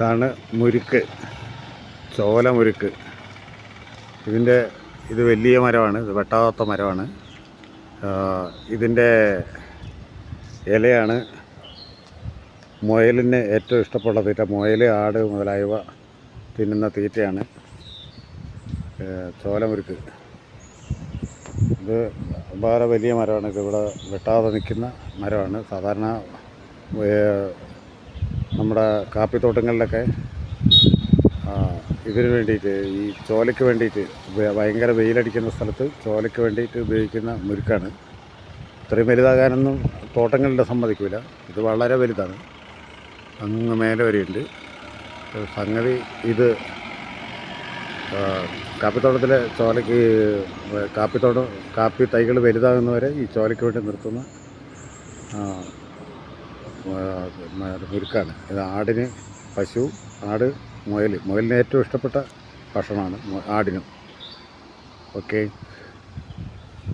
ഇതാണ് മുരുക്ക് ചോല മുരുക്ക്. ഇതിന്റെ ഇത് വലിയ മരമാണ് ഇത് വെട്ടാത്ത മരമാണ്. ഇതിന്റെ ഇലയാണ് മുയലിന് ഏറ്റവും ഇഷ്ടപ്പെട്ട തീറ്റ മുയൽ ആട് മുതലായവ തിന്നുന്ന തീറ്റയാണ്. ചോലമുരുക്ക് ഇത് വളരെ വലിയ മരമാണ്. ഇത് ഇവിടെ വെട്ടാതെ നിൽക്കുന്ന മരമാണ്. സാധാരണ നമ്മുടെ കാപ്പിത്തോട്ടങ്ങളിലൊക്കെ ഇതിന് വേണ്ടിയിട്ട് ഈ ചോലയ്ക്ക് വേണ്ടിയിട്ട് ഭയങ്കര വെയിലടിക്കുന്ന സ്ഥലത്ത് ചോലയ്ക്ക് വേണ്ടിയിട്ട് ഉപയോഗിക്കുന്ന മുരുക്കാണ്. ഇത്രയും വലുതാകാനൊന്നും തോട്ടങ്ങളുടെ സമ്മതിക്കില്ല ഇത് വളരെ വലുതാണ്. അങ്ങ് മേലെ വരെയുണ്ട്. സംഗതി ഇത് കാപ്പിത്തോട്ടത്തിലെ ചോലയ്ക്ക് കാപ്പിത്തോട്ടം കാപ്പി തൈകൾ വലുതാകുന്നവരെ ഈ ചോലയ്ക്ക് വേണ്ടി നിർത്തുന്ന മുരുക്കാണ് ഇത് ആടിന് പശു ആട് മുയൽ മുയലിന് ഏറ്റവും ഇഷ്ടപ്പെട്ട ഭക്ഷണമാണ് ആടിനും. ഓക്കെ.